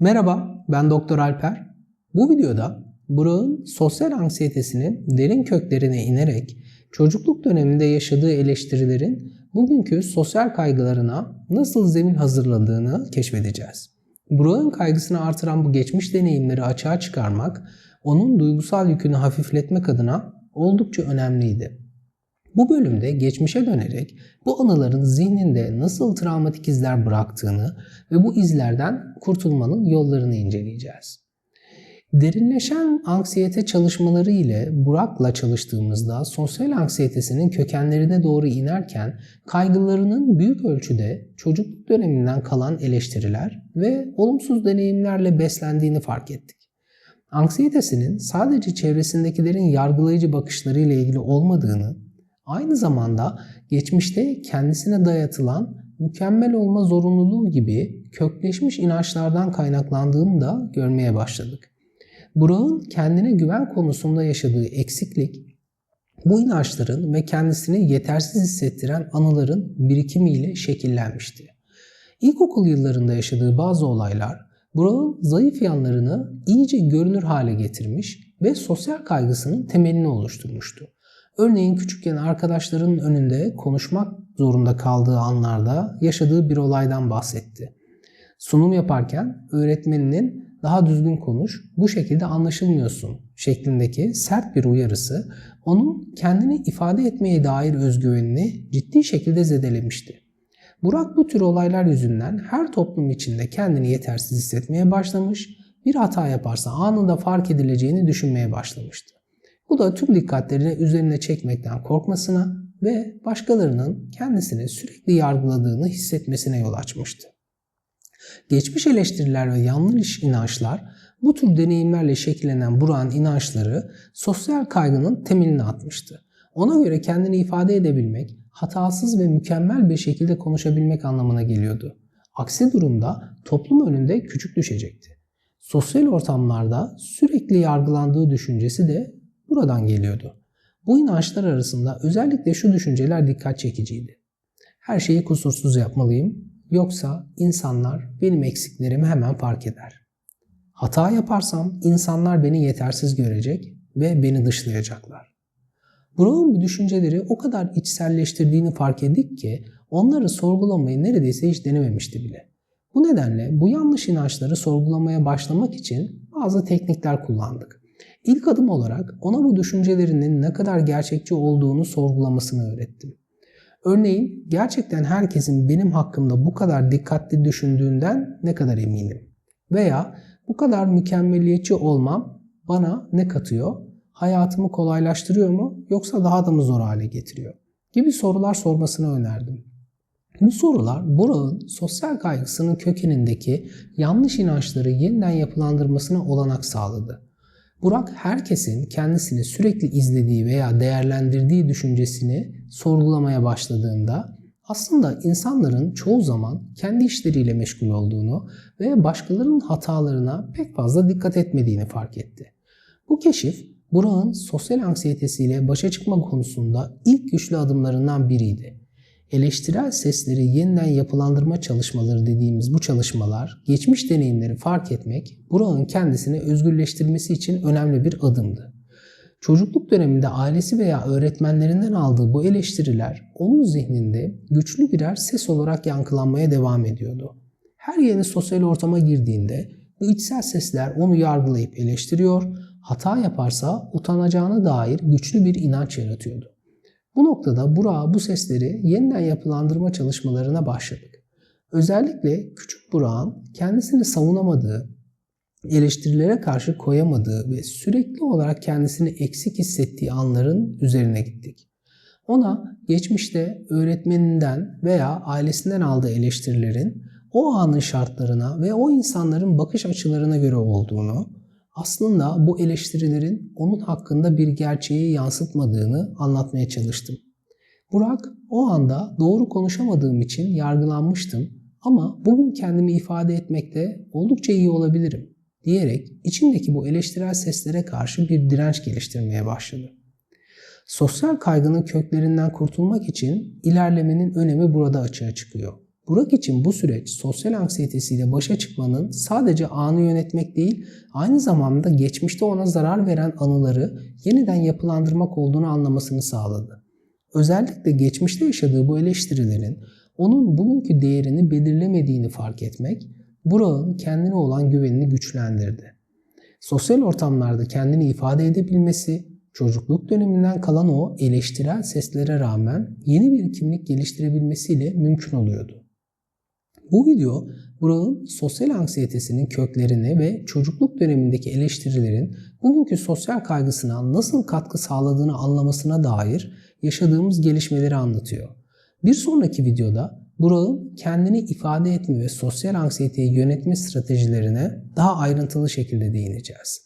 Merhaba, ben Doktor Alper. Bu videoda Burak'ın sosyal anksiyetesinin derin köklerine inerek çocukluk döneminde yaşadığı eleştirilerin bugünkü sosyal kaygılarına nasıl zemin hazırladığını keşfedeceğiz. Burak'ın kaygısını artıran bu geçmiş deneyimleri açığa çıkarmak, onun duygusal yükünü hafifletmek adına oldukça önemliydi. Bu bölümde geçmişe dönerek bu anıların zihninde nasıl travmatik izler bıraktığını ve bu izlerden kurtulmanın yollarını inceleyeceğiz. Derinleşen anksiyete çalışmaları ile Burak'la çalıştığımızda sosyal anksiyetesinin kökenlerine doğru inerken kaygılarının büyük ölçüde çocukluk döneminden kalan eleştiriler ve olumsuz deneyimlerle beslendiğini fark ettik. Anksiyetesinin sadece çevresindekilerin yargılayıcı bakışlarıyla ilgili olmadığını, aynı zamanda geçmişte kendisine dayatılan mükemmel olma zorunluluğu gibi kökleşmiş inançlardan kaynaklandığını da görmeye başladık. Burak'ın kendine güven konusunda yaşadığı eksiklik, bu inançların ve kendisini yetersiz hissettiren anıların birikimiyle şekillenmişti. İlkokul yıllarında yaşadığı bazı olaylar Burak'ın zayıf yanlarını iyice görünür hale getirmiş ve sosyal kaygısının temelini oluşturmuştu. Örneğin küçükken arkadaşlarının önünde konuşmak zorunda kaldığı anlarda yaşadığı bir olaydan bahsetti. Sunum yaparken öğretmeninin daha düzgün konuş, bu şekilde anlaşılmıyorsun şeklindeki sert bir uyarısı onun kendini ifade etmeye dair özgüvenini ciddi şekilde zedelemişti. Burak bu tür olaylar yüzünden her toplum içinde kendini yetersiz hissetmeye başlamış, bir hata yaparsa anında fark edileceğini düşünmeye başlamıştı. Bu da tüm dikkatlerini üzerine çekmekten korkmasına ve başkalarının kendisini sürekli yargıladığını hissetmesine yol açmıştı. Geçmiş eleştiriler ve yanlış inançlar bu tür deneyimlerle şekillenen Burak'ın inançları sosyal kaygının temelini atmıştı. Ona göre kendini ifade edebilmek, hatasız ve mükemmel bir şekilde konuşabilmek anlamına geliyordu. Aksi durumda toplum önünde küçük düşecekti. Sosyal ortamlarda sürekli yargılandığı düşüncesi de buradan geliyordu. Bu inançlar arasında özellikle şu düşünceler dikkat çekiciydi. Her şeyi kusursuz yapmalıyım, yoksa insanlar benim eksiklerimi hemen fark eder. Hata yaparsam insanlar beni yetersiz görecek ve beni dışlayacaklar. Brown bu düşünceleri o kadar içselleştirdiğini fark ettik ki onları sorgulamayı neredeyse hiç denememişti bile. Bu nedenle bu yanlış inançları sorgulamaya başlamak için bazı teknikler kullandık. İlk adım olarak ona bu düşüncelerinin ne kadar gerçekçi olduğunu sorgulamasını öğrettim. Örneğin gerçekten herkesin benim hakkımda bu kadar dikkatli düşündüğünden ne kadar eminim? Veya bu kadar mükemmeliyetçi olmam bana ne katıyor? Hayatımı kolaylaştırıyor mu yoksa daha da mı zor hale getiriyor? Gibi sorular sormasını önerdim. Bu sorular Burak'ın sosyal kaygısının kökenindeki yanlış inançları yeniden yapılandırmasına olanak sağladı. Burak herkesin kendisini sürekli izlediği veya değerlendirdiği düşüncesini sorgulamaya başladığında aslında insanların çoğu zaman kendi işleriyle meşgul olduğunu ve başkalarının hatalarına pek fazla dikkat etmediğini fark etti. Bu keşif Burak'ın sosyal anksiyetesiyle başa çıkma konusunda ilk güçlü adımlarından biriydi. Eleştirel sesleri yeniden yapılandırma çalışmaları dediğimiz bu çalışmalar, geçmiş deneyimleri fark etmek, Burak'ın kendisini özgürleştirmesi için önemli bir adımdı. Çocukluk döneminde ailesi veya öğretmenlerinden aldığı bu eleştiriler onun zihninde güçlü birer ses olarak yankılanmaya devam ediyordu. Her yeni sosyal ortama girdiğinde bu içsel sesler onu yargılayıp eleştiriyor, hata yaparsa utanacağına dair güçlü bir inanç yaratıyordu. Bu noktada Burak'a bu sesleri yeniden yapılandırma çalışmalarına başladık. Özellikle küçük Burak'ın kendisini savunamadığı, eleştirilere karşı koyamadığı ve sürekli olarak kendisini eksik hissettiği anların üzerine gittik. Ona geçmişte öğretmeninden veya ailesinden aldığı eleştirilerin o anın şartlarına ve o insanların bakış açılarına göre olduğunu, aslında bu eleştirilerin onun hakkında bir gerçeği yansıtmadığını anlatmaya çalıştım. Burak, o anda doğru konuşamadığım için yargılanmıştım ama bugün kendimi ifade etmekte oldukça iyi olabilirim diyerek içindeki bu eleştirel seslere karşı bir direnç geliştirmeye başladı. Sosyal kaygının köklerinden kurtulmak için ilerlemenin önemi burada açığa çıkıyor. Burak için bu süreç sosyal anksiyetesiyle başa çıkmanın sadece anı yönetmek değil, aynı zamanda geçmişte ona zarar veren anıları yeniden yapılandırmak olduğunu anlamasını sağladı. Özellikle geçmişte yaşadığı bu eleştirilerin onun bugünkü değerini belirlemediğini fark etmek, Burak'ın kendine olan güvenini güçlendirdi. Sosyal ortamlarda kendini ifade edebilmesi, çocukluk döneminden kalan o eleştirel seslere rağmen yeni bir kimlik geliştirebilmesiyle mümkün oluyordu. Bu video Burak'ın sosyal anksiyetesinin köklerini ve çocukluk dönemindeki eleştirilerin bugünkü sosyal kaygısına nasıl katkı sağladığını anlamasına dair yaşadığımız gelişmeleri anlatıyor. Bir sonraki videoda Burak'ın kendini ifade etme ve sosyal anksiyeteyi yönetme stratejilerine daha ayrıntılı şekilde değineceğiz.